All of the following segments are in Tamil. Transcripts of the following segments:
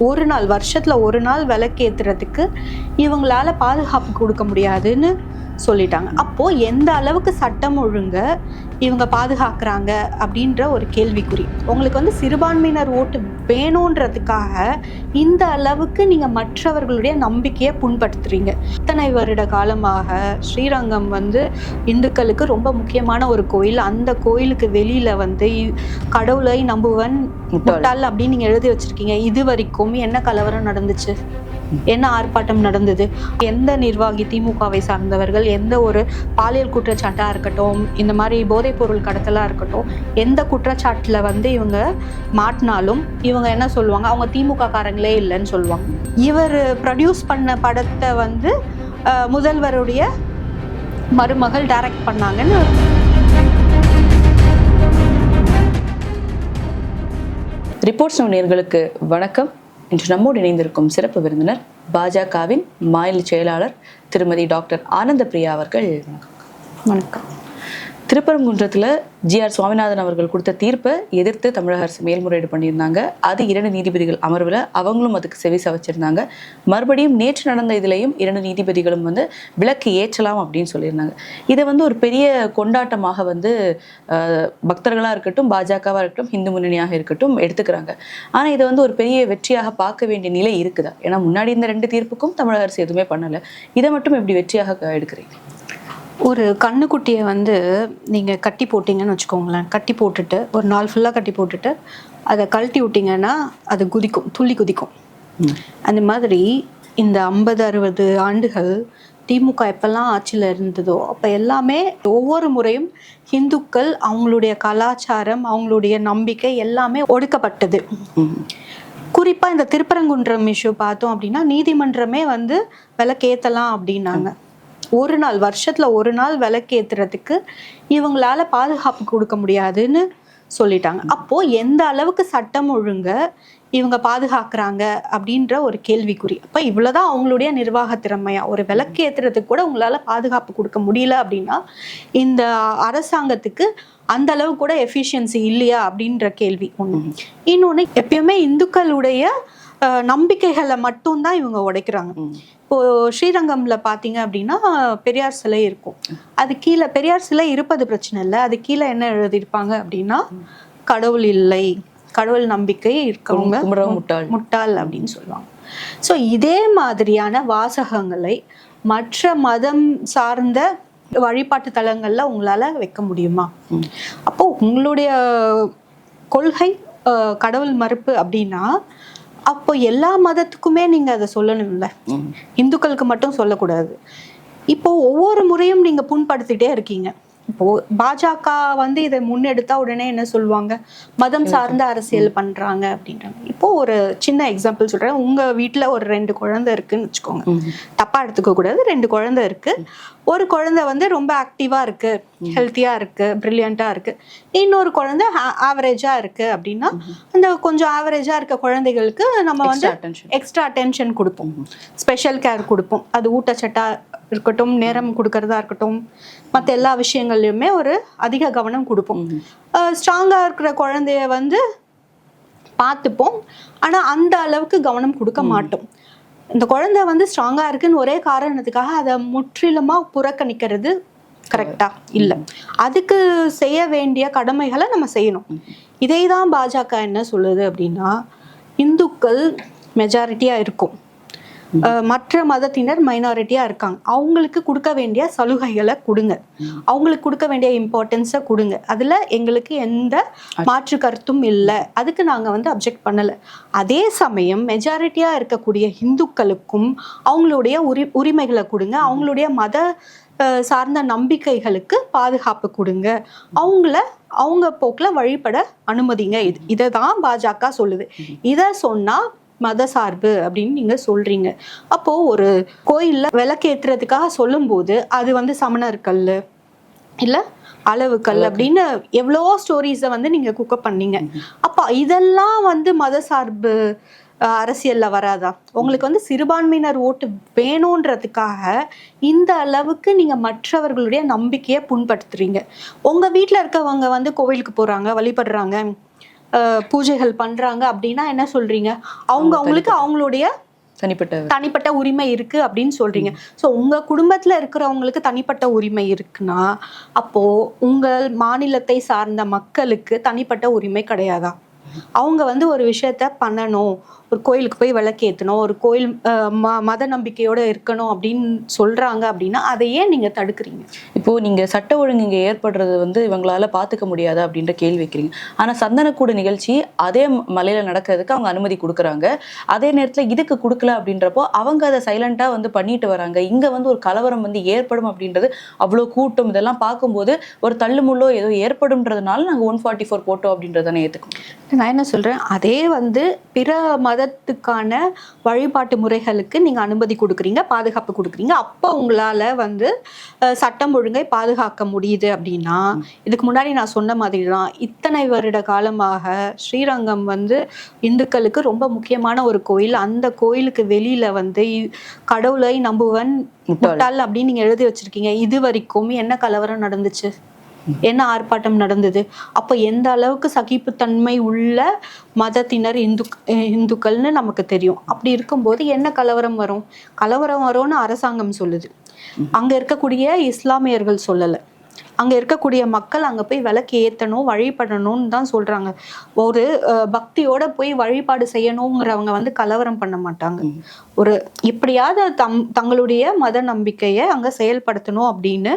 ஒரு நாள் வருஷத்தில் ஒரு நாள் விளக்கேத்துறதுக்கு இவங்களால பாதுகாப்பு கொடுக்க முடியாதுன்னு சொல்லிட்டாங்க. அப்போ எந்த அளவுக்கு சட்டம் ஒழுங்க இவங்க பாதுகாக்கிறாங்க அப்படின்ற ஒரு கேள்விக்குறி. உங்களுக்கு வந்து சிறுபான்மையினர் ஓட்டு வேணுன்றதுக்காக இந்த அளவுக்கு நீங்க மற்றவர்களுடைய நம்பிக்கையை புண்படுத்துறீங்க. இத்தனை வருட காலமாக ஸ்ரீரங்கம் வந்து இந்துக்களுக்கு ரொம்ப முக்கியமான ஒரு கோயில். அந்த கோயிலுக்கு வெளியில வந்து கடவுளை நம்புவன் முட்டாள். அப்படின்னு நீங்க எழுதி வச்சிருக்கீங்க. இது வரைக்கும் என்ன கலவரம் நடந்துச்சு? என்ன ஆர்ப்பாட்டம் நடந்தது? எந்த நிர்வாகி திமுகவை சார்ந்தவர்கள் எந்த ஒரு பாலியல் குற்றச்சாட்டாக இருக்கட்டும் இந்த மாதிரி போதைப் பொருள் கடத்தலாக இருக்கட்டும் எந்த குற்றச்சாட்டில் வந்து இவங்க மாட்டினாலும் இவங்க என்ன சொல்லுவாங்க? அவங்க திமுக காரங்களே இல்லைன்னு சொல்லுவாங்க. இவர் ப்ரொடியூஸ் பண்ண படத்தை வந்து முதல்வருடைய மருமகள் டைரக்ட் பண்ணாங்கன்னு ரிப்போர்ட்ஸ் நேர்களுக்கு வணக்கம். இன்று நம்மோடு இணைந்திருக்கும் சிறப்பு விருந்தினர் பாஜகவின் மாநில செயலாளர் திருமதி டாக்டர் ஆனந்த பிரியா அவர்கள். வணக்கம். வணக்கம். திருப்பரங்குன்றத்தில் ஜிஆர் சுவாமிநாதன் அவர்கள் கொடுத்த தீர்ப்பை எதிர்த்து தமிழக அரசு மேல்முறையீடு பண்ணியிருந்தாங்க. அது இரண்டு நீதிபதிகள் அமர்வில் அவங்களும் அதுக்கு செவி சவச்சிருந்தாங்க. மறுபடியும் நேற்று நடந்த இதுலேயும் இரண்டு நீதிபதிகளும் வந்து விளக்கு ஏற்றலாம் அப்படின்னு சொல்லியிருந்தாங்க. இதை வந்து ஒரு பெரிய கொண்டாட்டமாக வந்து பக்தர்களாக இருக்கட்டும் பாஜகவாக இருக்கட்டும் இந்து முன்னணியாக இருக்கட்டும் எடுத்துக்கிறாங்க. ஆனால் இதை வந்து ஒரு பெரிய வெற்றியாக பார்க்க வேண்டிய நிலை இருக்குதா? ஏன்னா முன்னாடி இந்த ரெண்டு தீர்ப்புக்கும் தமிழக அரசு எதுவுமே பண்ணலை. இதை மட்டும் எப்படி வெற்றியாக எடுக்கிறீங்க? ஒரு கண்ணுக்குட்டியை வந்து நீங்கள் கட்டி போட்டிங்கன்னு வச்சுக்கோங்களேன். கட்டி போட்டுட்டு ஒரு நாள் ஃபுல்லாக கட்டி போட்டுட்டு அதை கழட்டி விட்டிங்கன்னா அது குதிக்கும் துள்ளி குதிக்கும். அந்த மாதிரி இந்த ஐம்பது அறுபது ஆண்டுகள் திமுக எப்பெல்லாம் ஆட்சியில் இருந்ததோ அப்போ எல்லாமே ஒவ்வொரு முறையும் இந்துக்கள் அவங்களுடைய கலாச்சாரம் அவங்களுடைய நம்பிக்கை எல்லாமே ஒடுக்கப்பட்டது. குறிப்பாக இந்த திருப்பரங்குன்றம் இஷ்யூ பார்த்தோம் அப்படின்னா நீதிமன்றமே வந்து விளக்கேற்றலாம் அப்படின்னாங்க. ஒரு நாள் வருஷத்துல ஒரு நாள் விளக்கேத்துறதுக்கு இவங்களால பாதுகாப்பு கொடுக்க முடியாதுன்னு சொல்லிட்டாங்க. அப்போ எந்த அளவுக்கு சட்டம் ஒழுங்க இவங்க பாதுகாக்கிறாங்க அப்படின்ற ஒரு கேள்விக்குறி. அப்ப இவ்வளவுதான் அவங்களுடைய நிர்வாக திறமையா. ஒரு விளக்கு ஏத்துறதுக்கு கூட உங்களால பாதுகாப்பு கொடுக்க முடியல அப்படின்னா இந்த அரசாங்கத்துக்கு அந்த அளவு கூட எஃபிஷியன்சி இல்லையா அப்படின்ற கேள்வி ஒண்ணு. இன்னொன்னு எப்பயுமே இந்துக்களுடைய நம்பிக்கைகளை மட்டும்தான் இவங்க உடைக்கிறாங்க. ம். இப்போ ஸ்ரீரங்கம்ல பாத்தீங்க அப்படின்னா பெரியார் சிலை இருக்கும் அது கீழே பெரியார் சிலை இருப்பது பிரச்சனை இல்லை அது கீழே என்ன எழுதியிருப்பாங்க அப்படின்னா கடவுள் இல்லை கடவுள் நம்பிக்கை இருக்கவங்க முட்டாள். முட்டாள் அப்படின்னு சொல்லுவாங்க ஸோ இதே மாதிரியான வாசகங்களை மற்ற மதம் சார்ந்த வழிபாட்டு தலங்கள்ல உங்களால வைக்க முடியுமா. அப்போ உங்களுடைய கொள்கை கடவுள் மறுப்பு அப்படின்னா அப்போ எல்லா மதத்துக்குமே நீங்க அதை சொல்லணும்ல. இந்துக்களுக்கு மட்டும் சொல்லக்கூடாது. இப்போ ஒவ்வொரு முறையும் நீங்க புண்படுத்திட்டே இருக்கீங்க. இப்போ பாஜக வந்து இதை முன்னெடுத்தா உடனே என்ன சொல்லுவாங்க? மதம் சார்ந்த அரசியல் பண்றாங்க அப்படின்றாங்க இப்போ ஒரு சின்ன எக்ஸாம்பிள் சொல்றேன். உங்க வீட்ல ஒரு ரெண்டு குழந்தை இருக்குன்னு வச்சுக்கோங்க. தப்பா எடுத்துக்க கூடாது. ரெண்டு குழந்தை இருக்கு. ஒரு குழந்தை வந்து ரொம்ப ஆக்டிவா இருக்கு. ஹெல்த்தியா இருக்கு. பிரில்லியண்டா இருக்கு. இன்னொரு குழந்தை ஆவரேஜா இருக்கு அப்படின்னா அந்த கொஞ்சம் ஆவரேஜா இருக்க குழந்தைகளுக்கு நம்ம வந்து. எக்ஸ்ட்ரா அட்டென்ஷன் கொடுப்போம். ஸ்பெஷல் கேர் கொடுப்போம். அது ஊட்டச்சட்டா இருக்கட்டும் நேரம் கொடுக்கறதா இருக்கட்டும் மற்ற எல்லா விஷயங்கள்லையுமே ஒரு அதிக கவனம் கொடுப்போம். ஸ்ட்ராங்காக இருக்கிற குழந்தைய வந்து பார்த்துப்போம். ஆனால் அந்த அளவுக்கு கவனம் கொடுக்க மாட்டோம். இந்த குழந்தை வந்து ஸ்ட்ராங்காக இருக்குன்னு ஒரே காரணத்துக்காக அதை முற்றிலுமாக புறக்கணிக்கிறது கரெக்டா இல்லை. அதுக்கு செய்ய வேண்டிய கடமைகளை நம்ம செய்யணும். இதே தான் பாஜக என்ன சொல்லுது அப்படின்னா இந்துக்கள் மெஜாரிட்டியாக இருக்கும். மற்ற மதத்தினர் மைனாரிட்டியா இருக்காங்க. அவங்களுக்கு கொடுக்க வேண்டிய சலுகைகளை கொடுங்க. அவங்களுக்கு கொடுக்க வேண்டிய இம்பார்ட்டன்ஸை கொடுங்க. அதுல எங்களுக்கு எந்த மாற்று கருத்தும் இல்லை. அதுக்கு நாங்க வந்து அப்ஜெக்ட் பண்ணல. அதே சமயம் மெஜாரிட்டியா இருக்கக்கூடிய இந்துக்களுக்கும் அவங்களுடைய உரி உரிமைகளை கொடுங்க. அவங்களுடைய மத சார்ந்த நம்பிக்கைகளுக்கு பாதுகாப்பு கொடுங்க. அவங்கள அவங்க போக்குல வழிபட அனுமதிங்க. இது இதை தான் பாஜக சொல்லுது. இதை சொன்னா மத சார்பு அப்படின்னு நீங்க சொல்றீங்க. அப்போ ஒரு கோயில்ல விளக்கேத்துறதுக்காக சொல்லும்போது அது வந்து சமணர் கல்லு இல்ல? அளவு கல் அப்படின்னு எவ்வளோ ஸ்டோரிஸை வந்து நீங்க குக்கப் பண்ணீங்க. அப்போ இதெல்லாம் வந்து மத சார்பு அரசியல்ல வராதா? உங்களுக்கு வந்து சிறுபான்மையினர் ஓட்டு வேணுன்றதுக்காக இந்த அளவுக்கு நீங்க மற்றவர்களுடைய நம்பிக்கையை புண்படுத்துறீங்க. உங்க வீட்ல இருக்கவங்க வந்து கோவிலுக்கு போறாங்க வழிபடுறாங்க பூஜைகள் பண்றாங்க அப்படின்னா என்ன சொல்றீங்க? அவங்க அவங்களுக்கு அவங்களுடைய தனிப்பட்ட தனிப்பட்ட உரிமை இருக்கு அப்படின்னு சொல்றீங்க. ஸோ உங்க குடும்பத்துல இருக்கிறவங்களுக்கு தனிப்பட்ட உரிமை இருக்குன்னா அப்போ உங்கள் மாநிலத்தை சார்ந்த மக்களுக்கு தனிப்பட்ட உரிமை கிடையாதா? அவங்க வந்து ஒரு விஷயத்த பண்ணணும். ஒரு கோயிலுக்கு போய் விளக்கேற்றணும் ஒரு கோயில் ம மத நம்பிக்கையோட இருக்கணும் அப்படின்னு சொல்றாங்க அப்படின்னா அதை ஏன் நீங்க தடுக்கிறீங்க. இப்போ நீங்க சட்ட ஒழுங்கு இங்க ஏற்படுறது வந்து இவங்களால பாத்துக்க முடியாதா அப்படின்ற கேள்வி வைக்கிறீங்க. ஆனா சந்தனக்கூடு நிகழ்ச்சி அதே மலையில நடக்கிறதுக்கு அவங்க அனுமதி கொடுக்குறாங்க. அதே நேரத்துல இதுக்கு கொடுக்கல அப்படின்றப்போ அவங்க அதை சைலண்டா வந்து பண்ணிட்டு வராங்க. இங்க வந்து ஒரு கலவரம் வந்து ஏற்படும் அப்படின்றது அவ்வளவு கூட்டம். இதெல்லாம் பார்க்கும்போது ஒரு தள்ளுமுள்ளோ ஏதோ ஏற்படும்ன்றதுனால நாங்க ஒன் ஃபார்ட்டி ஃபோர் போட்டோம் அப்படின்றதானே ஏத்துக்கணும் நான் என்ன சொல்றேன்? அதே வந்து பிற மதத்துக்கான வழிபாட்டு முறைகளுக்கு நீங்க அனுமதி கொடுக்குறீங்க பாதுகாப்பு கொடுக்குறீங்க. அப்போ உங்களால வந்து சட்டம் ஒழுங்கை பாதுகாக்க முடியுது அப்படின்னா இதுக்கு முன்னாடி நான் சொன்ன மாதிரி தான் இத்தனை வருட காலமாக ஸ்ரீரங்கம் வந்து இந்துக்களுக்கு ரொம்ப முக்கியமான ஒரு கோயில். அந்த கோயிலுக்கு வெளியில வந்து கடவுளை நம்புவன் முட்டாள் அப்படின்னு நீங்க எழுதி வச்சிருக்கீங்க. இது வரைக்கும் என்ன கலவரம் நடந்துச்சு? என்ன ஆர்ப்பாட்டம் நடந்தது? அப்போ எந்த அளவுக்கு சகிப்புத்தன்மை உள்ள மதத்தினர் இந்து இந்துக்கள்னு நமக்கு தெரியும். அப்படி இருக்கும்போது என்ன கலவரம் வரும்? கலவரம் வரும்னு அரசாங்கம் சொல்லுது. அங்க இருக்கக்கூடிய இஸ்லாமியர்கள் சொல்லல. அங்க இருக்கக்கூடிய மக்கள் அங்க போய் விளக்கு ஏத்தணும் வழிபடணும்னு தான் சொல்றாங்க. ஒரு பக்தியோட போய் வழிபாடு செய்யணுங்கிறவங்க வந்து கலவரம் பண்ண மாட்டாங்க. ஒரு எப்படியாவது தம் தங்களுடைய மத நம்பிக்கையை அங்க செயல்படுத்தணும் அப்படின்னு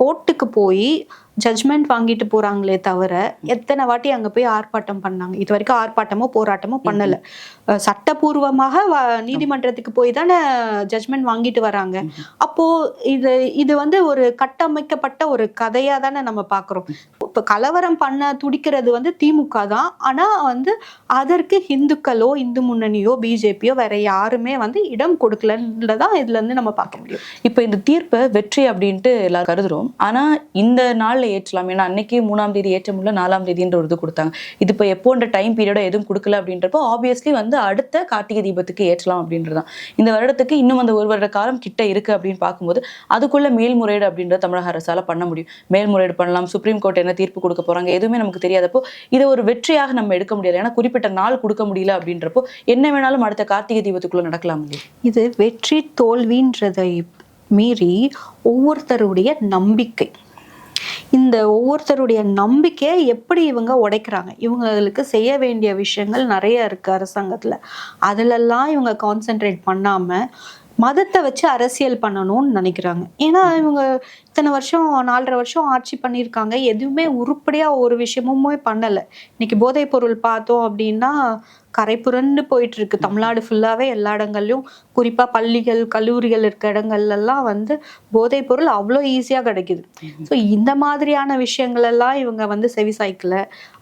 கோர்ட்டுக்கு போய் ஜட்ஜ்மெண்ட் வாங்கிட்டு போறாங்களே தவிர எத்தனை வாட்டி அங்க போய் ஆர்ப்பாட்டம் பண்ணாங்க? இது வரைக்கும் ஆர்ப்பாட்டமோ போராட்டமோ பண்ணல. சட்டபூர்வமாக நீதிமன்றத்துக்கு போய் தானே ஜட்ஜ்மெண்ட் வாங்கிட்டு வராங்க. அப்போ இது இது வந்து ஒரு கட்டமைக்கப்பட்ட ஒரு கதையா தானே நம்ம பாக்குறோம். இப்ப கலவரம் பண்ண துடிக்கிறது வந்து திமுக தான். ஆனா வந்து அதற்கு இந்துக்களோ இந்து முன்னணியோ பிஜேபியோ வேற யாருமே வந்து இடம் கொடுக்கலன்றதான் இதுல இருந்து நம்ம பார்க்க முடியும். இப்போ இந்த தீர்ப்பை வெற்றி அப்படின்ட்டு எல்லாரும் கருதுறோம். ஆனா இந்த ஏற்றலாம். ஏன்னா அன்னைக்கு மூணாம் தேதி ஏற்ற முடியல நாலாம் தேதின்ற ஒரு இது கொடுத்தாங்க. இது இப்போ எப்போன்ற டைம் பீரியடோ எதுவும் கொடுக்கல அப்படின்றப்போ ஆப்வியஸ்லி வந்து அடுத்த கார்த்திகை தீபத்துக்கு ஏற்றலாம் அப்படின்றதான் இந்த வருடத்துக்கு இன்னும் அந்த ஒரு வருட காலம் கிட்ட இருக்கு அப்படின்னு பார்க்கும்போது அதுக்குள்ள மேல்முறையீடு அப்படின்றத தமிழக அரசால பண்ண முடியும். மேல்முறையீடு பண்ணலாம். சுப்ரீம் கோர்ட் என்ன தீர்ப்பு கொடுக்க போறாங்க எதுவுமே நமக்கு தெரியாதப்போ இதை ஒரு வெற்றியாக நம்ம எடுக்க முடியல. ஏன்னா குறிப்பிட்ட நாள் கொடுக்க முடியல அப்படின்றப்போ என்ன வேணாலும் அடுத்த கார்த்திகை தீபத்துக்குள்ள நடக்கலாம் இது வெற்றி தோல்வின்றதை மீறி ஒவ்வொருத்தருடைய நம்பிக்கை. இந்த ஒவ்வொருத்தருடைய நம்பிக்கையை எப்படி இவங்க உடைக்கிறாங்க? இவங்களுக்கு செய்ய வேண்டிய விஷயங்கள் நிறைய இருக்கு அரசாங்கத்துல. அதுலெல்லாம் இவங்க கான்சென்ட்ரேட் பண்ணாம மதத்தை வச்சு அரசியல் பண்ணணும்னு நினைக்கிறாங்க. ஏன்னா இவங்க இத்தனை வருஷம் நாலரை வருஷம் ஆட்சி பண்ணியிருக்காங்க. எதுவுமே உருப்படியாக ஒரு விஷயமுமே பண்ணலை. இன்னைக்கு போதைப் பொருள் பார்த்தோம் அப்படின்னா கரை புரண்டு போயிட்டு இருக்கு தமிழ்நாடு ஃபுல்லாவே எல்லா இடங்கள்லயும். குறிப்பா பள்ளிகள் கல்லூரிகள் இருக்க இடங்கள்ல எல்லாம் வந்து போதைப் பொருள் அவ்வளோ ஈஸியா கிடைக்குது. ஸோ இந்த மாதிரியான விஷயங்கள் எல்லாம் இவங்க வந்து செவிசாய்க்கல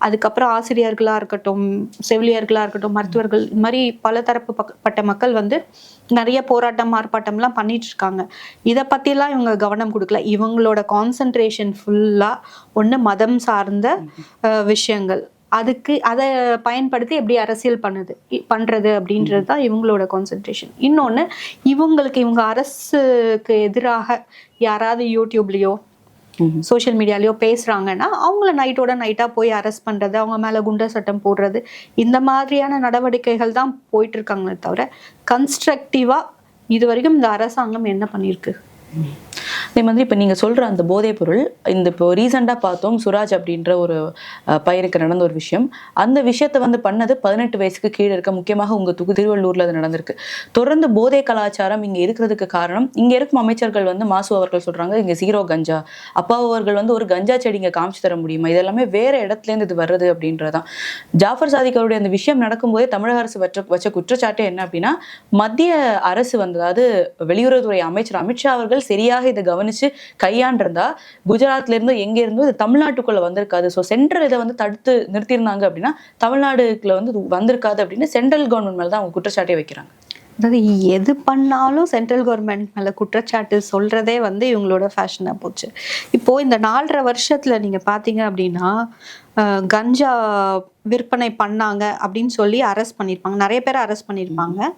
அதுக்கப்புறம் ஆசிரியர்களா இருக்கட்டும் செவிலியர்களா இருக்கட்டும் மருத்துவர்கள் இந்த மாதிரி பல தரப்பு பட்ட மக்கள் வந்து நிறைய போராட்டம் ஆர்ப்பாட்டம்லாம் பண்ணிட்டு இருக்காங்க இதை பத்திலாம் இவங்க கவனம் கொடுக்கல. இவங்களோட கான்சன்ட்ரேஷன் ஃபுல்லா ஒன்று மதம் சார்ந்த விஷயங்கள். அதுக்கு அதை பயன்படுத்தி எப்படி அரசியல் பண்ணுது பண்றது அப்படின்றது தான் இவங்களோட கான்சென்ட்ரேஷன் இன்னொன்னு இவங்களுக்கு இவங்க அரசுக்கு எதிராக யாராவது யூடியூப்லயோ சோஷியல் மீடியாலயோ பேசுறாங்கன்னா அவங்கள நைட்டோட நைட்டா போய் அரெஸ்ட் பண்றது அவங்க மேல குண்டர் சட்டம் போடுறது இந்த மாதிரியான நடவடிக்கைகள் தான் போயிட்டு இருக்காங்களே தவிர கன்ஸ்ட்ரக்டிவா இது வரைக்கும் இந்த அரசாங்கம் என்ன பண்ணியிருக்கு? அதே மாதிரி இப்போ நீங்கள் சொல்கிற அந்த போதைப் பொருள் இந்த இப்போ ரீசெண்டாக பார்த்தோம் சுராஜ் அப்படின்ற ஒரு பையனுக்கு நடந்த ஒரு விஷயம். அந்த விஷயத்தை வந்து பண்ணது பதினெட்டு வயசுக்கு கீழே இருக்க முக்கியமாக உங்கள் தொகு திருவள்ளூரில் அது நடந்திருக்கு. தொடர்ந்து போதை கலாச்சாரம் இங்கே இருக்கிறதுக்கு காரணம் இங்கே இருக்கும் அமைச்சர்கள் வந்து மாசு அவர்கள் சொல்கிறாங்க இங்கே ஜீரோ கஞ்சா. அப்பா அவர்கள் வந்து ஒரு கஞ்சா செடி இங்கே காமிச்சு தர முடியுமா? இதெல்லாமே வேற இடத்துலேருந்து இது வர்றது அப்படின்றதான். ஜாஃபர் சாதிக் அவருடைய அந்த விஷயம் நடக்கும்போதே தமிழக அரசு வச்ச வச்ச குற்றச்சாட்டு என்ன அப்படின்னா மத்திய அரசு வந்து அதாவது வெளியுறவுத்துறை அமைச்சர் அமித்ஷா அவர்கள் சரியாக இதை கவனிச்சு கையாண்டிருந்தா குஜராத்ல இருந்தோ எங்க இருந்தோ இது தமிழ்நாட்டுக்குள்ள வந்திருக்காது. ஸோ சென்ட்ரல் இதை வந்து தடுத்து நிறுத்தியிருந்தாங்க அப்படின்னா தமிழ்நாடுக்குள்ள வந்து வந்திருக்காது அப்படின்னு சென்ட்ரல் கவர்மெண்ட் மேல தான் அவங்க குற்றச்சாட்டே வைக்கிறாங்க. அதாவது எது பண்ணாலும் சென்ட்ரல் கவர்மெண்ட் மேல குற்றச்சாட்டு சொல்றதே வந்து இவங்களோட ஃபேஷனாக போச்சு. இப்போ இந்த நாலரை வருஷத்துல நீங்க பார்த்தீங்க அப்படின்னா கஞ்சா விற்பனை பண்ணாங்க அப்படின்னு சொல்லி அரெஸ்ட் பண்ணியிருப்பாங்க நிறைய பேர் அரெஸ்ட் பண்ணியிருப்பாங்க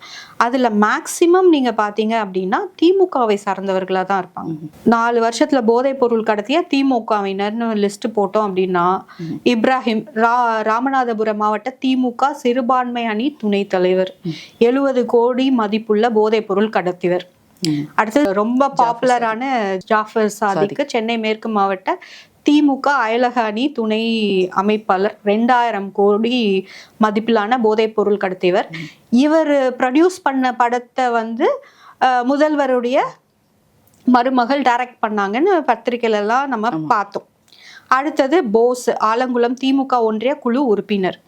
அதில் மேக்சிமம் நீங்கள் பார்த்தீங்க அப்படின்னா திமுகவை சார்ந்தவர்களாக தான் இருப்பாங்க. நாலு வருஷத்துல போதைப் பொருள் கடத்திய திமுகவினர்னு லிஸ்ட் போட்டோம் அப்படின்னா இப்ராஹிம் ரா ராமநாதபுரம் மாவட்ட திமுக சிறுபான்மை அணி துணைத் தலைவர். எழுபது கோடி மதிப்புள்ள போதைப் பொருள் கடத்தியவர். அடுத்து ரொம்ப பாப்புலரான ஜாஃபர் சாதிக்கு சென்னை மேற்கு மாவட்ட திமுக அயலக அணி துணை அமைப்பாளர் ரெண்டாயிரம் கோடி மதிப்பிலான போதைப் பொருள் கடத்தியவர். இவர் ப்ரொடியூஸ் பண்ண படத்தை வந்து முதல்வருடைய மருமகள் டைரக்ட் பண்ணாங்கன்னு பத்திரிக்கையில எல்லாம் நம்ம பார்த்தோம். அடுத்தது போஸ் ஆலங்குளம் திமுக ஒன்றிய குழு உறுப்பினர்.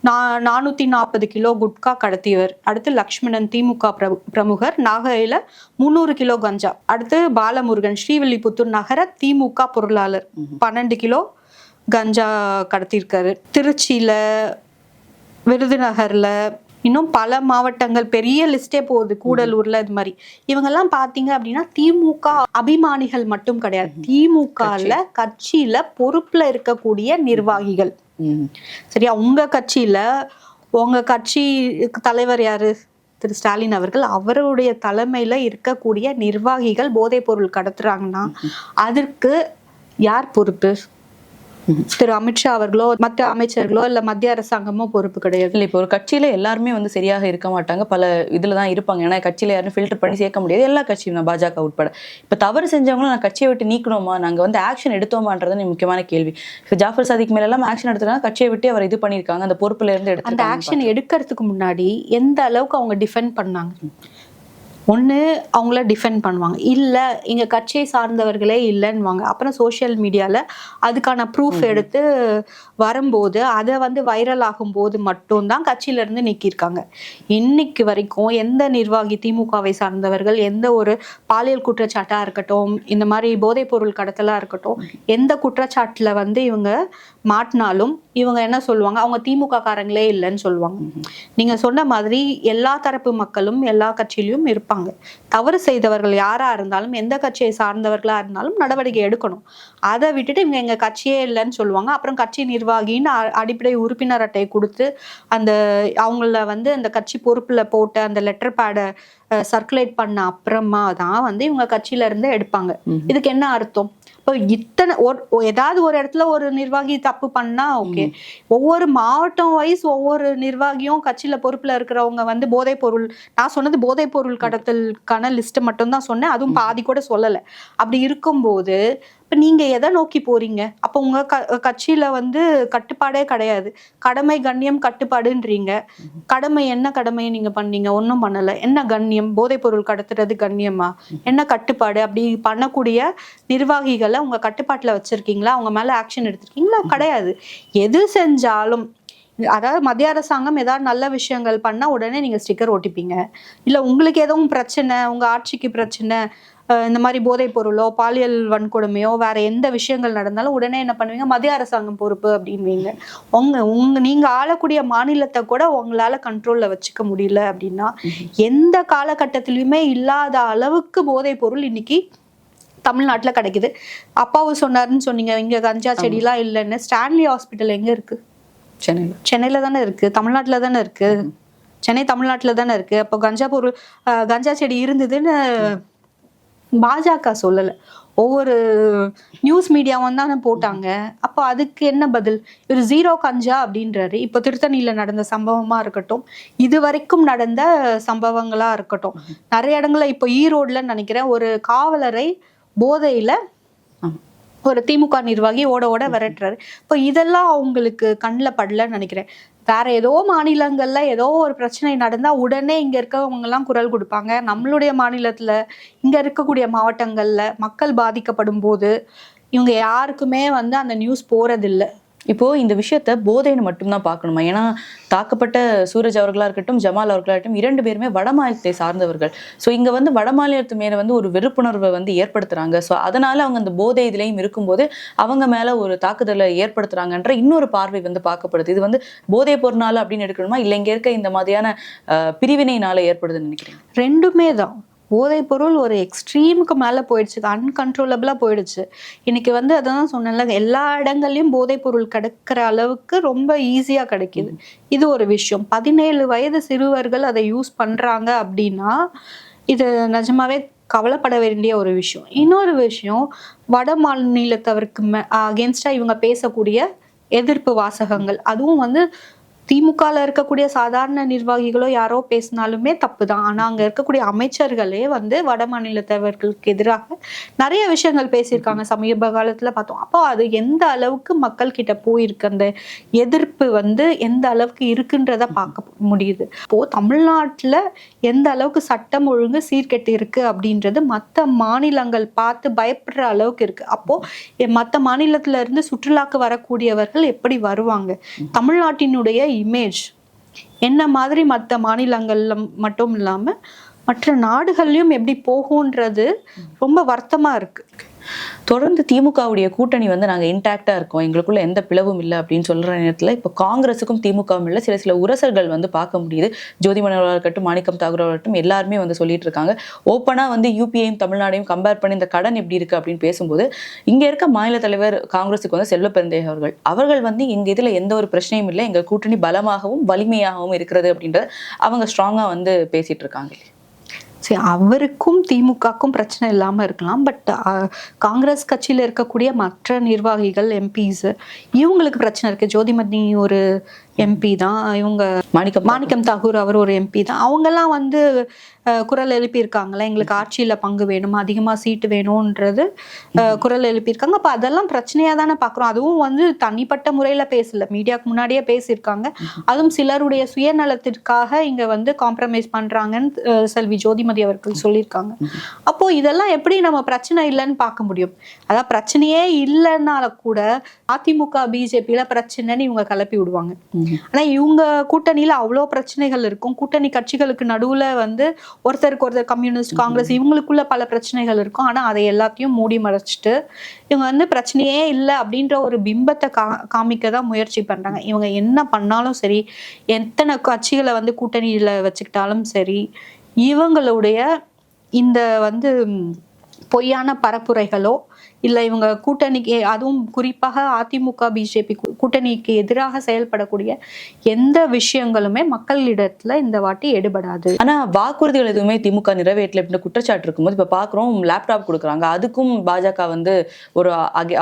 நா நானூற்றி நாற்பது கிலோ குட்கா கடத்தியவர். அடுத்து லக்ஷ்மணன் திமுக பிர- பிரமுகர். நாகையில் முந்நூறு கிலோ கஞ்சா. அடுத்து பாலமுருகன் ஸ்ரீவில்லிபுத்தூர் நகர திமுக பொருளாளர். பன்னெண்டு கிலோ கஞ்சா கடத்தியிருக்காரு. திருச்சியில் விருதுநகர்ல இன்னும் பல மாவட்டங்கள் பெரிய லிஸ்டே போகுது. கூடலூர்ல இது மாதிரி. இவங்கெல்லாம் பாத்தீங்க அப்படின்னா திமுக அபிமானிகள் மட்டும் கிடையாது. திமுகல கட்சியில பொறுப்புல இருக்கக்கூடிய நிர்வாகிகள். சரியா உங்க கட்சியில உங்க கட்சி தலைவர் யாரு? திரு ஸ்டாலின் அவர்கள் அவருடைய தலைமையில இருக்கக்கூடிய நிர்வாகிகள் போதைப் பொருள் கடத்துறாங்கன்னா அதற்கு யார் பொறுப்பு? திரு அமித்ஷா அவர்களோ மற்ற அமைச்சர்களோ இல்ல மத்திய அரசாங்கமோ பொறுப்பு கிடையாது. இல்ல இப்போ ஒரு கட்சியில எல்லாருமே வந்து சரியாக இருக்க மாட்டாங்க. பல இதுல தான் இருப்பாங்க. ஏன்னா கட்சியில யாரும் ஃபில்டர் பண்ணி சேர்க்க முடியாது. எல்லா கட்சியும் தான் பாஜக உட்பட. இப்ப தவறு செஞ்சவங்களும் நான் கட்சியை விட்டு நீக்கணுமா? நாங்க வந்து ஆக்ஷன் எடுத்தோமான்றது முக்கியமான கேள்வி. இப்போ ஜாஃபர் சாதிக் மேல எல்லாம் ஆக்ஷன் எடுத்துட்டாங்க கட்சியை விட்டு அவர் இது பண்ணிருக்காங்க அந்த பொறுப்புல இருந்து அந்த எடுத்து ஆக்ஷன் எடுக்கிறதுக்கு முன்னாடி எந்த அளவுக்கு அவங்க டிஃபெண்ட் பண்ணாங்க? ஒன்று அவங்கள டிஃபெண்ட் பண்ணுவாங்க. இல்லை எங்கள் கட்சியை சார்ந்தவர்களே இல்லைன்னுவாங்க. அப்புறம் சோஷியல் மீடியாவில் அதுக்கான ப்ரூஃப் எடுத்து வரும்போது அதை வந்து வைரல் ஆகும்போது மட்டும்தான் கட்சியிலேருந்து நீக்கியிருக்காங்க. இன்னைக்கு வரைக்கும் எந்த நிர்வாகி திமுகவை சார்ந்தவர்கள் எந்த ஒரு பாலியல் குற்றச்சாட்டாக இருக்கட்டும் இந்த மாதிரி போதைப் பொருள் கடத்தலாக இருக்கட்டும் எந்த குற்றச்சாட்டில் வந்து இவங்க மாட்டினாலும் இவங்க என்ன சொல்லுவாங்க? அவங்க திமுக காரங்களே இல்லைன்னு சொல்லுவாங்க. நீங்க சொன்ன மாதிரி எல்லா தரப்பு மக்களும் எல்லா கட்சியிலும் இருப்பாங்க. தவறு செய்தவர்கள் யாரா இருந்தாலும் எந்த கட்சியை சார்ந்தவர்களா இருந்தாலும் நடவடிக்கை எடுக்கணும். அதை விட்டுட்டு இவங்க எங்க கட்சியே இல்லைன்னு சொல்லுவாங்க. அப்புறம் கட்சி நிர்வாகின்னு அடிப்படை உறுப்பினர் அட்டை கொடுத்து அந்த அவங்கள வந்து அந்த கட்சி பொறுப்புல போட்ட அந்த லெட்டர் பேடை சர்க்குலேட் பண்ண அப்புறமா தான் வந்து இவங்க கட்சியில இருந்து எடுப்பாங்க. இதுக்கு என்ன அர்த்தம்? இப்போ இத்தனை ஒரு- ஏதாவது ஒரு இடத்துல ஒரு நிர்வாகி தப்பு பண்ணா ஓகே. ஒவ்வொரு மாவட்டம் வைஸ் ஒவ்வொரு நிர்வாகியும் கட்சியில பொறுப்புல இருக்கிறவங்க வந்து போதைப் பொருள் நான் சொன்னது போதைப் பொருள் கடத்தலுக்கான லிஸ்ட் மட்டும் தான் சொன்னேன். அதுவும் பாதி கூட சொல்லல. அப்படி இருக்கும்போது இப்ப நீங்க எதை நோக்கி போறீங்க? அப்போ உங்க க- கட்சியில வந்து கட்டுப்பாடே கிடையாது. கடமை கண்ணியம் கட்டுப்பாடுன்றீங்க. கடமை என்ன கடமையை நீங்க பண்ணீங்க? ஒன்றும் பண்ணல. என்ன கண்ணியம்? போதைப் பொருள் கடத்துறது கண்ணியமா? என்ன கட்டுப்பாடு? அப்படி பண்ணக்கூடிய நிர்வாகிகளை உங்க கட்டுப்பாட்டுல வச்சிருக்கீங்களா? அவங்க மேல ஆக்ஷன் எடுத்திருக்கீங்களா? கிடையாது. எது செஞ்சாலும் அதாவது மத்திய அரசாங்கம் ஏதாவது நல்ல விஷயங்கள் பண்ணா உடனே நீங்க ஸ்டிக்கர் ஒட்டிப்பீங்க இல்ல உங்களுக்கு எதுவும் பிரச்சனை உங்க ஆட்சிக்கு பிரச்சனை இந்த மாதிரி போதைப் பொருளோ பாலியல் வன்கொடுமையோ வேற எந்த விஷயங்கள் நடந்தாலும் உடனே என்ன பண்ணுவீங்க? மத்திய அரசாங்கம் பொறுப்பு அப்படின்வீங்க. உங்க உங்க நீங்க ஆளக்கூடிய மாநிலத்தை கூட உங்களால கண்ட்ரோல்ல வச்சுக்க முடியல அப்படின்னா எந்த காலகட்டத்திலயுமே இல்லாத அளவுக்கு போதைப் பொருள் இன்னைக்கு தமிழ்நாட்டுல கிடைக்குது. அப்பாவும் சொன்னாருன்னு சொன்னீங்க இங்க கஞ்சா செடிலாம் இல்லைன்னு. ஸ்டான்லி ஹாஸ்பிட்டல் எங்க இருக்கு? சென்னையில். சென்னையில தானே இருக்கு. தமிழ்நாட்டுல தானே இருக்கு. சென்னை தமிழ்நாட்டுல தானே இருக்கு. அப்போ கஞ்சா பொருள் கஞ்சா செடி இருந்ததுன்னு பாஜக சொல்லலை. ஒவ்வொரு நியூஸ் மீடியாவும் தானே போட்டாங்க. அப்போ அதுக்கு என்ன பதில்? இவர் ஜீரோ கஞ்சா அப்படின்றாரு. இப்போ திருத்தணியில் நடந்த சம்பவமாக இருக்கட்டும் இது வரைக்கும் நடந்த சம்பவங்களாக இருக்கட்டும். நிறைய இடங்கள்ல இப்போ ஈரோடுல நினைக்கிறேன் ஒரு காவலரை போதையில் ஒரு திமுக நிர்வாகி ஓட ஓட விரட்டுறாரு. இப்போ இதெல்லாம் அவங்களுக்கு கண்ணில் படலன்னு நினைக்கிறேன். வேற ஏதோ மாநிலங்கள்ல ஏதோ ஒரு பிரச்சனை நடந்தா உடனே இங்க இருக்கவங்க எல்லாம் குரல் கொடுப்பாங்க. நம்மளுடைய மாநிலத்துல இங்க இருக்கக்கூடிய மாவட்டங்கள்ல மக்கள் பாதிக்கப்படும் போது இவங்க யாருக்குமே வந்து அந்த நியூஸ் போறதில்லை. இப்போ இந்த விஷயத்த போதைன்னு மட்டும்தான் பார்க்கணுமா? ஏன்னா தாக்கப்பட்ட சூரஜ் அவர்களா இருக்கட்டும் ஜமால் அவர்களா இருக்கட்டும் இரண்டு பேருமே வடமாநிலத்தை சார்ந்தவர்கள். ஸோ இங்க வந்து வடமாநிலத்து மேலே மேல வந்து ஒரு வெறுப்புணர்வை வந்து ஏற்படுத்துறாங்க. ஸோ அதனால அவங்க அந்த போதை இதுலயும் இருக்கும்போது அவங்க மேல ஒரு தாக்குதலை ஏற்படுத்துறாங்கன்ற இன்னொரு பார்வை வந்து பார்க்கப்படுது. இது வந்து போதை பொருளால அப்படின்னு எடுக்கணுமா? இல்லை இங்க இருக்க இந்த மாதிரியான அஹ், ஏற்படுதுன்னு நினைக்கிறேன் ரெண்டுமே தான். போதைப் பொருள் ஒரு எக்ஸ்ட்ரீமுக்கு மேலே போயிடுச்சு. அன்கன்ட்ரோலபிளாக போயிடுச்சு. இன்னைக்கு வந்து அதான் சொன்னேன்ல எல்லா இடங்கள்லையும் போதைப் பொருள் கிடைக்கிற அளவுக்கு ரொம்ப ஈஸியாக கிடைக்கிது. இது ஒரு விஷயம். பதினேழு வயது சிறுவர்கள் அதை யூஸ் பண்ணுறாங்க அப்படின்னா இது நிஜமாவே கவலைப்பட வேண்டிய ஒரு விஷயம். இன்னொரு விஷயம் வட மாநிலத்தவருக்கு அகேன்ஸ்டாக இவங்க பேசக்கூடிய எதிர்ப்பு வாசகங்கள். அதுவும் வந்து திமுகல இருக்கக்கூடிய சாதாரண நிர்வாகிகளோ யாரோ பேசினாலுமே தப்பு தான் ஆனால் அங்கே இருக்கக்கூடிய அமைச்சர்களே வந்து வட மாநிலத்தவர்களுக்கு எதிராக நிறைய விஷயங்கள் பேசியிருக்காங்க. சமீப காலத்தில் பார்த்தோம். அப்போ அது எந்த அளவுக்கு மக்கள் கிட்ட போயிருக்கு? அந்த எதிர்ப்பு வந்து எந்த அளவுக்கு இருக்குன்றத பார்க்க முடியுது. இப்போ தமிழ்நாட்டில் எந்த அளவுக்கு சட்டம் ஒழுங்கு சீர்கெட்டு இருக்கு அப்படின்றது மற்ற மாநிலங்கள் பார்த்து பயப்படுற அளவுக்கு இருக்கு. அப்போ மற்ற மாநிலத்துல இருந்து சுற்றுலாக்கு வரக்கூடியவர்கள் எப்படி வருவாங்க? தமிழ்நாட்டினுடைய இமேஜ் என்ன மாதிரி மற்ற மாநிலங்களில் மட்டும் இல்லாமல் மற்ற நாடுகள்லையும் எப்படி போகுன்றது ரொம்ப வருத்தமாக இருக்குது தொடர்ந்து திமுகவுடைய கூட்டணி வந்து நாங்கள் இன்டாக்டாக இருக்கோம். எங்களுக்குள்ள எந்த பிளவும் இல்லை அப்படின்னு சொல்கிற நேரத்தில் இப்போ காங்கிரஸுக்கும் திமுகவும் இல்லை சில சில உரசல்கள் வந்து பார்க்க முடியுது. ஜோதி மனோகரா இருக்கட்டும் மாணிக்கம் தாகூரா இருக்கட்டும் எல்லாருமே வந்து சொல்லிட்டு இருக்காங்க. ஓப்பனாக வந்து யூபிஐயும் தமிழ்நாடையும் கம்பேர் பண்ணி இந்த கடன் எப்படி இருக்கு அப்படின்னு பேசும்போது இங்கே இருக்க மாநில தலைவர் காங்கிரஸுக்கு வந்து செல்வ அவர்கள். அவர்கள் வந்து எங்கள் இதில் எந்த ஒரு பிரச்சனையும் இல்லை எங்கள் கூட்டணி பலமாகவும் வலிமையாகவும் இருக்கிறது அப்படின்றத அவங்க ஸ்ட்ராங்காக வந்து பேசிகிட்டு இருக்காங்க. சரி அவருக்கும் திமுகக்கும் பிரச்சனை இல்லாமல் இருக்கலாம் பட் காங்கிரஸ் கட்சியில் இருக்கக்கூடிய மற்ற நிர்வாகிகள் எம்பிஸ் இவங்களுக்கு பிரச்சனை இருக்குது ஜோதிமணி ஒரு எம்பி தான். இவங்க மாணிக்கம் மாணிக்கம் தாகூர் அவர் ஒரு எம்பி தான். அவங்கெல்லாம் வந்து குரல் எழுப்பியிருக்காங்களே எங்களுக்கு ஆட்சியில பங்கு வேணும் அதிகமா சீட்டு வேணும்ன்றது குரல் எழுப்பியிருக்காங்க. அப்ப அதெல்லாம் பிரச்சனையா தானே பாக்குறோம். அதுவும் வந்து தனிப்பட்ட முறையில பேசல. மீடியாக்கு முன்னாடியே பேசியிருக்காங்க. அதுவும் சிலருடைய சுயநலத்திற்காக இங்க வந்து காம்ப்ரமைஸ் பண்றாங்கன்னு அஹ், செல்வி ஜோதிமதி அவர்கள் சொல்லியிருக்காங்க. அப்போ இதெல்லாம் எப்படி நம்ம பிரச்சனை இல்லைன்னு பார்க்க முடியும்? அதான் பிரச்சனையே இல்லைன்னால கூட அதிமுக பிஜேபியில பிரச்சனைன்னு இவங்க கிளப்பி விடுவாங்க. ஆனா இவங்க கூட்டணியில அவ்வளோ பிரச்சனைகள் இருக்கும். கூட்டணி கட்சிகளுக்கு நடுவுல வந்து ஒருத்தருக்கு ஒருத்தர் கம்யூனிஸ்ட் காங்கிரஸ் இவங்களுக்குள்ள பல பிரச்சனைகள் இருக்கும். ஆனா அதை எல்லாத்தையும் மூடி மறைச்சிட்டு இவங்க வந்து பிரச்சனையே இல்லை அப்படின்ற ஒரு பிம்பத்தை கா காமிக்க தான் முயற்சி பண்றாங்க. இவங்க என்ன பண்ணாலும் சரி எத்தனை கட்சிகளை வந்து கூட்டணியில வச்சுக்கிட்டாலும் சரி இவங்களுடைய இந்த வந்து பொய்யான பரப்புரைகளோ இல்லை இவங்க கூட்டணிக்கு அதுவும் குறிப்பாக அதிமுக பிஜேபி கூட்டணிக்கு எதிராக செயல்படக்கூடிய எந்த விஷயங்களுமே மக்களிடத்துல இந்த வாட்டி எடுபடாது. ஆனா வாக்குறுதிகள் எதுவுமே திமுக நிறைவேற்றல அப்படின்ற குற்றச்சாட்டு இருக்கும்போது இப்ப பாக்குறோம் லேப்டாப் கொடுக்குறாங்க. அதுக்கும் பாஜக வந்து ஒரு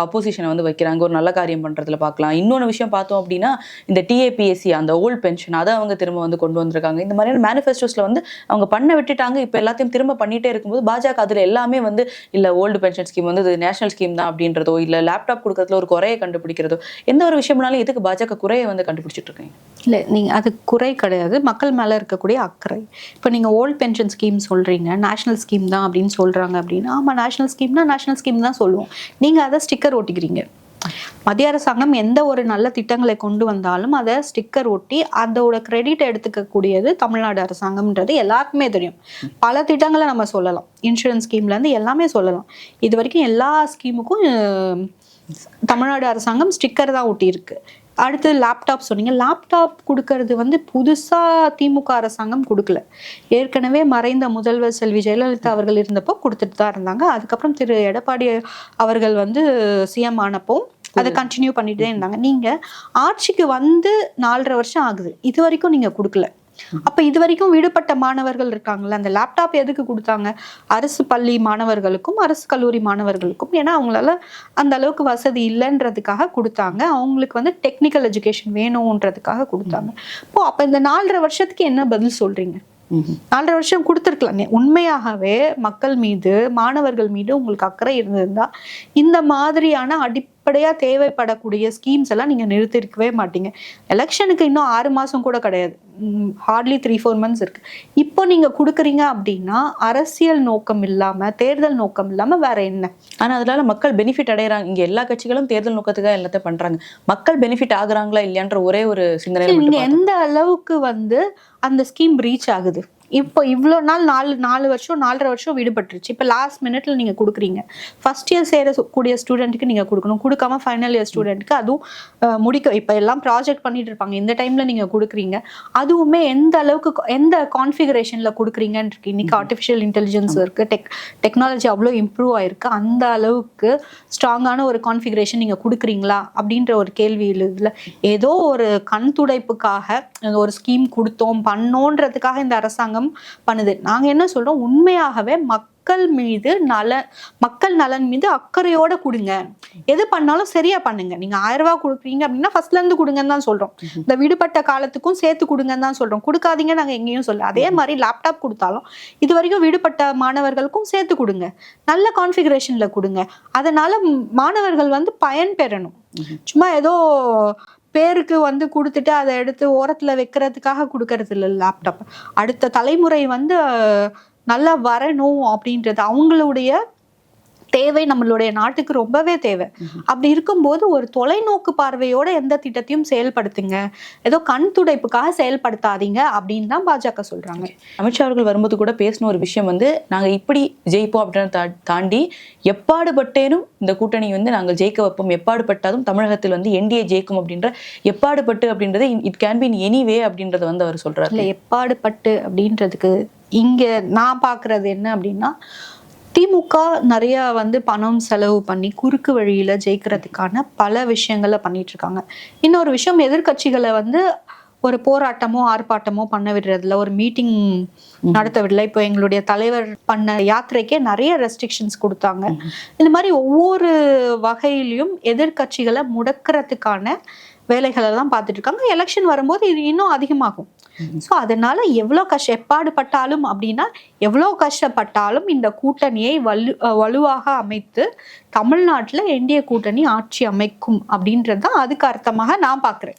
அப்போசிஷனை வந்து வைக்கிறாங்க. ஒரு நல்ல காரியம் பண்றதுல பார்க்கலாம் இன்னொன்று விஷயம் பார்த்தோம் அப்படின்னா இந்த டிஏபிஎஸ்சி அந்த ஓல்ட் பென்ஷன் அதை அவங்க திரும்ப வந்து கொண்டு வந்திருக்காங்க. இந்த மாதிரியான மேனிஃபெஸ்டோஸ்ல வந்து அவங்க பண்ண விட்டுட்டாங்க. இப்ப எல்லாத்தையும் திரும்ப பண்ணிட்டே இருக்கும்போது பாஜக அதுல எல்லாமே வந்து இல்ல ஓல்டு பென்ஷன் ஸ்கீம் வந்து நேஷனல் நேஷனல் ஸ்கீம் தான் அப்படின்றதோ இல்ல லேப்டாப் கொடுக்கறதுல ஒரு குறையை கண்டுபிடிக்கிறதோ எந்த ஒரு விஷயம்னாலும் எதுக்கு பாஜக குறையை வந்து கண்டுபிடிச்சிட்டு இருக்கீங்க? இல்லை நீங்கள் அது குறை கிடையாது. மக்கள் மேலே இருக்கக்கூடிய அக்கறை. இப்போ நீங்கள் ஓல்ட் பென்ஷன் ஸ்கீம் சொல்கிறீங்க நேஷனல் ஸ்கீம் தான் அப்படின்னு சொல்கிறாங்க அப்படின்னா ஆமாம் நேஷனல் ஸ்கீம்னா நேஷனல் ஸ்கீம் தான் சொல்லுவோம். நீங்கள் அதை ஸ்டிக்கர் ஓட்டிக்கிறீங்க. மத்திய அரசாங்கம் எந்த ஒரு நல்ல திட்டங்களை கொண்டு வந்தாலும் அதை ஸ்டிக்கர் ஒட்டி அதோட கிரெடிட் எடுத்துக்கக்கூடியது தமிழ்நாடு அரசாங்கம்ன்றது எல்லாருக்குமே தெரியும். பல திட்டங்களை நம்ம சொல்லலாம். இன்சூரன்ஸ் ஸ்கீம்லேருந்து எல்லாமே சொல்லலாம். இது வரைக்கும் எல்லா ஸ்கீமுக்கும் தமிழ்நாடு அரசாங்கம் ஸ்டிக்கர் தான் ஒட்டியிருக்கு. அடுத்து லேப்டாப் சொன்னீங்க. லேப்டாப் கொடுக்கறது வந்து புதுசாக திமுக அரசாங்கம் கொடுக்கல. ஏற்கனவே மறைந்த முதல்வர் செல்வி ஜெயலலிதா அவர்கள் இருந்தப்போ கொடுத்துட்டு தான் இருந்தாங்க. அதுக்கப்புறம் திரு எடப்பாடி அவர்கள் வந்து சிஎம் ஆனப்போ அதை கண்டினியூ பண்ணிட்டு தான் இருந்தாங்க. நீங்கள் ஆட்சிக்கு வந்து நாலரை வருஷம் ஆகுது. இது வரைக்கும் நீங்கள் கொடுக்கல. அப்ப இது வரைக்கும் விடுபட்ட மாணவர்கள் இருக்காங்கல்ல அந்த லேப்டாப் எதுக்கு கொடுத்தாங்க? அரசு பள்ளி மாணவர்களுக்கும் அரசு கல்லூரி மாணவர்களுக்கும். ஏன்னா அவங்களால அந்த அளவுக்கு வசதி இல்லைன்றதுக்காக கொடுத்தாங்க. அவங்களுக்கு வந்து டெக்னிக்கல் எஜுகேஷன் வேணுன்றதுக்காக கொடுத்தாங்க. இப்போ அப்ப இந்த நாலரை வருஷத்துக்கு என்ன பதில் சொல்றீங்க? நாலரை வருஷம் கொடுத்துருக்கலாம். உண்மையாகவே மக்கள் மீது மாணவர்கள் மீது உங்களுக்கு அக்கறை இருந்திருந்தா இந்த மாதிரியான அடிப்படையா தேவைப்படக்கூடிய ஸ்கீம்ஸ் எல்லாம் நீங்க நிறுத்திருக்கவே மாட்டீங்க. எலெக்ஷனுக்கு இன்னும் ஆறு மாசம் கூட கிடையாது. ஹார்ட்லி த்ரீ ஃபோர் மந்த்ஸ் இருக்கு. இப்போ நீங்க கொடுக்குறீங்க அப்படின்னா அரசியல் நோக்கம் இல்லாம தேர்தல் நோக்கம் இல்லாம வேற என்ன? ஆனா அதனால மக்கள் பெனிஃபிட் அடையறாங்க. இங்க எல்லா கட்சிகளும் தேர்தல் நோக்கத்துக்காக எல்லாத்தையும் பண்றாங்க. மக்கள் பெனிஃபிட் ஆகுறாங்களா இல்லையான்ற ஒரே ஒரு சிந்தனை நீங்க எந்த அளவுக்கு வந்து அந்த ஸ்கீம் ரீச் ஆகுது? இப்போ இவ்வளோ நாள் நாலு நாலு வருஷம் நாலரை வருஷம் விடுபட்டுருச்சு. இப்போ லாஸ்ட் மினிட்ல நீங்க கொடுக்குறீங்க. ஃபர்ஸ்ட் இயர் சேரக்கூடிய ஸ்டூடெண்ட்டுக்கு நீங்க கொடுக்கணும். கொடுக்காம ஃபைனல் இயர் ஸ்டூடெண்ட்டுக்கு அதுவும் முடிக்க இப்போ எல்லாம் ப்ராஜெக்ட் பண்ணிட்டு இருப்பாங்க. இந்த டைம்ல நீங்க கொடுக்குறீங்க. அதுவுமே எந்த அளவுக்கு எந்த கான்ஃபிகரேஷன்ல கொடுக்குறீங்கன்னு இருக்கு. இன்னைக்கு ஆர்டிஃபிஷியல் இன்டெலிஜென்ஸ் இருக்கு. டெக் டெக்னாலஜி அவ்வளோ இம்ப்ரூவ் ஆயிருக்கு. அந்த அளவுக்கு ஸ்ட்ராங்கான ஒரு கான்ஃபிகரேஷன் நீங்க கொடுக்குறீங்களா? அப்படின்ற ஒரு கேள்வி எழுதுல ஏதோ ஒரு கண் துடைப்புக்காக ஒரு ஸ்கீம் கொடுத்தோம் பண்ணோன்றதுக்காக இந்த அரசாங்கம் பண்ணுது. நாங்க என்ன சொல்றோம்? உண்மையாகவே மக்கள் மீது நல மக்கள் நலன் மீது அக்கறையோட கொடுங்க. எது பண்ணாலும் சரியா பண்ணுங்க. நீங்க ஆயிரம் ரூபாய் கொடுக்குறீங்க அப்படின்னா ஃபர்ஸ்ட்ல இருந்து கொடுங்கன்னு தான் சொல்றோம். இந்த விடுபட்ட காலத்துக்கும் சேர்த்து கொடுங்கன்னு தான் சொல்றோம். கொடுக்காதீங்க நாங்க எங்கேயும் சொல்ல. அதே மாதிரி லேப்டாப் கொடுத்தாலும் இது வரைக்கும் விடுபட்ட மாணவர்களுக்கும் சேர்த்து கொடுங்க. நல்ல கான்ஃபிகரேஷன்ல கொடுங்க. அதனால மாணவர்கள் வந்து பயன் பெறணும். சும்மா ஏதோ பேருக்கு வந்து கொடுத்துட்டு அதை எடுத்து ஓரத்தில் வைக்கிறதுக்காக கொடுக்கறது இல்லை லேப்டாப் அடுத்த தலைமுறை வந்து நல்லா வரணும் அப்படின்றது அவங்களுடைய தேவை நம்மளுடைய நாட்டுக்கு ரொம்பவே தேவை. அப்படி இருக்கும்போது ஒரு தொலைநோக்கு பார்வையோட எந்த திட்டத்தையும் செயல்படுத்துங்க. ஏதோ கண் துடைப்புக்காக செயல்படுத்தாதீங்க அப்படின்னு தான் பாஜக சொல்றாங்க. அமித்ஷா அவர்கள் வரும்போது கூட பேசின ஒரு விஷயம் வந்து நாங்க இப்படி ஜெயிப்போம் அப்படின்னு தாண்டி எப்பாடுபட்டேனும் இந்த கூட்டணி வந்து நாங்கள் ஜெயிக்க வைப்போம். எப்பாடுபட்டாலும் தமிழகத்தில் வந்து என்டிஏ ஜெயிக்கும் அப்படின்ற எப்பாடுபட்டு அப்படின்றது it can be any way அப்படின்றத வந்து அவர் சொல்றாரு. இல்ல எப்பாடுபட்டு அப்படின்றதுக்கு இங்க நான் பாக்குறது என்ன அப்படின்னா திமுக நிறைய வந்து பணம் செலவு பண்ணி குறுக்கு வழியில ஜெயிக்கிறதுக்கான பல விஷயங்களை பண்ணிட்டு இருக்காங்க. இன்னொரு விஷயம் எதிர்க்கட்சிகளை வந்து ஒரு போராட்டமோ ஆர்ப்பாட்டமோ பண்ண விடுறதில்ல. ஒரு மீட்டிங் நடத்த விடல. இப்போ எங்களுடைய தலைவர் பண்ண யாத்திரைக்கே நிறைய ரெஸ்ட்ரிக்ஷன்ஸ் கொடுத்தாங்க. இந்த மாதிரி ஒவ்வொரு வகையிலையும் எதிர்க்கட்சிகளை முடக்கிறதுக்கான வேலைகளை தான் பார்த்துட்டு இருக்காங்க. எலெக்ஷன் வரும்போது இது இன்னும் அதிகமாகும். ஸோ அதனால எவ்வளோ கஷ்ட எப்பாடுபட்டாலும் அப்படின்னா எவ்வளோ கஷ்டப்பட்டாலும் இந்த கூட்டணியை வலு அஹ் வலுவாக அமைத்து தமிழ்நாட்டில் என்டிஏ கூட்டணி ஆட்சி அமைக்கும் அப்படின்றது தான் அதுக்கு அர்த்தமாக நான் பார்க்குறேன்.